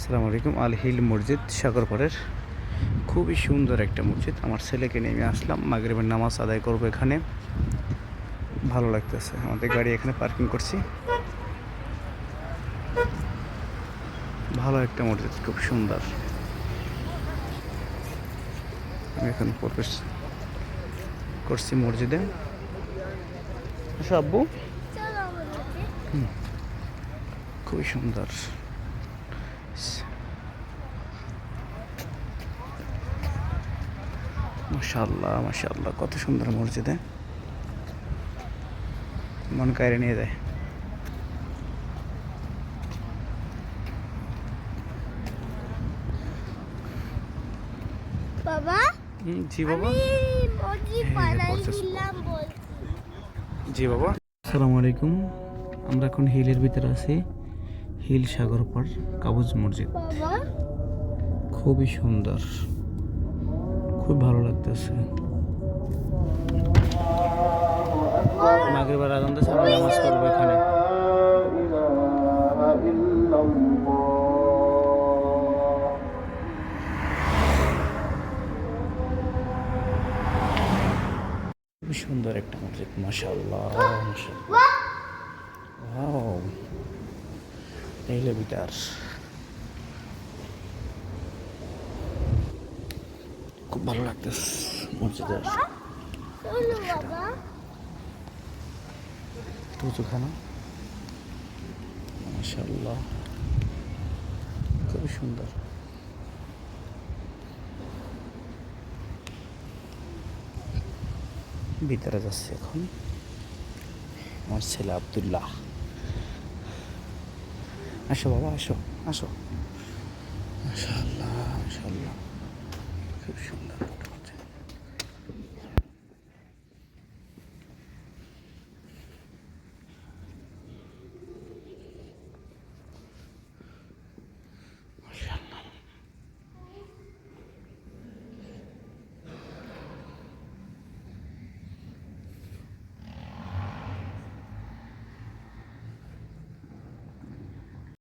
আসসালামু আলাইকুম আল হিল মসজিদ সাগরপাড়ের। খুবই সুন্দর একটা মসজিদ। আমার ছেলেকে নিয়ে আমি আসলাম মাগরিবের নামাজ আদায় করব এখানে। ভালো লাগতেছে আমাদের গাড়ি এখানে পার্কিং করছি। ভালো একটা মসজিদ খুব সুন্দর। আমি এখন প্রবেশ করছি মসজিদে। আচ্ছা আব্বু? খুবই সুন্দর। মাশাল্লাহ মাশাল্লাহ কত সুন্দর মসজিদে। মন কায়রে নিয়ে যায়। বাবা বাবা। জি বাবা। আসসালামু আলাইকুম। আমরা এখন হিলের ভিতরে আছি। হিল সাগর সাগরপাড় কাবুজ মসজিদ। খুবই সুন্দর। খুব ভালো লাগতেছে। মাগরিবার আজান দিয়েছে আমরা নামাজ পড়ব এখানে। খুবই সুন্দর একটা মসজিদ মাশাআল্লাহ মাশাআল্লাহ। ওয়াও এলিভেটর খুব ভালো লাগতেছে মসজিদে আসে চলো বাবা তুজু খানা মাশাআল্লাহ। খুবই সুন্দর। ভিতরে যাচ্ছে এখন। আমার ছেলে আবদুল্লাহ। আসো বাবা আসো আসো। মাশাল্লাহ মাশাআল্লাহ। খুব সুন্দর।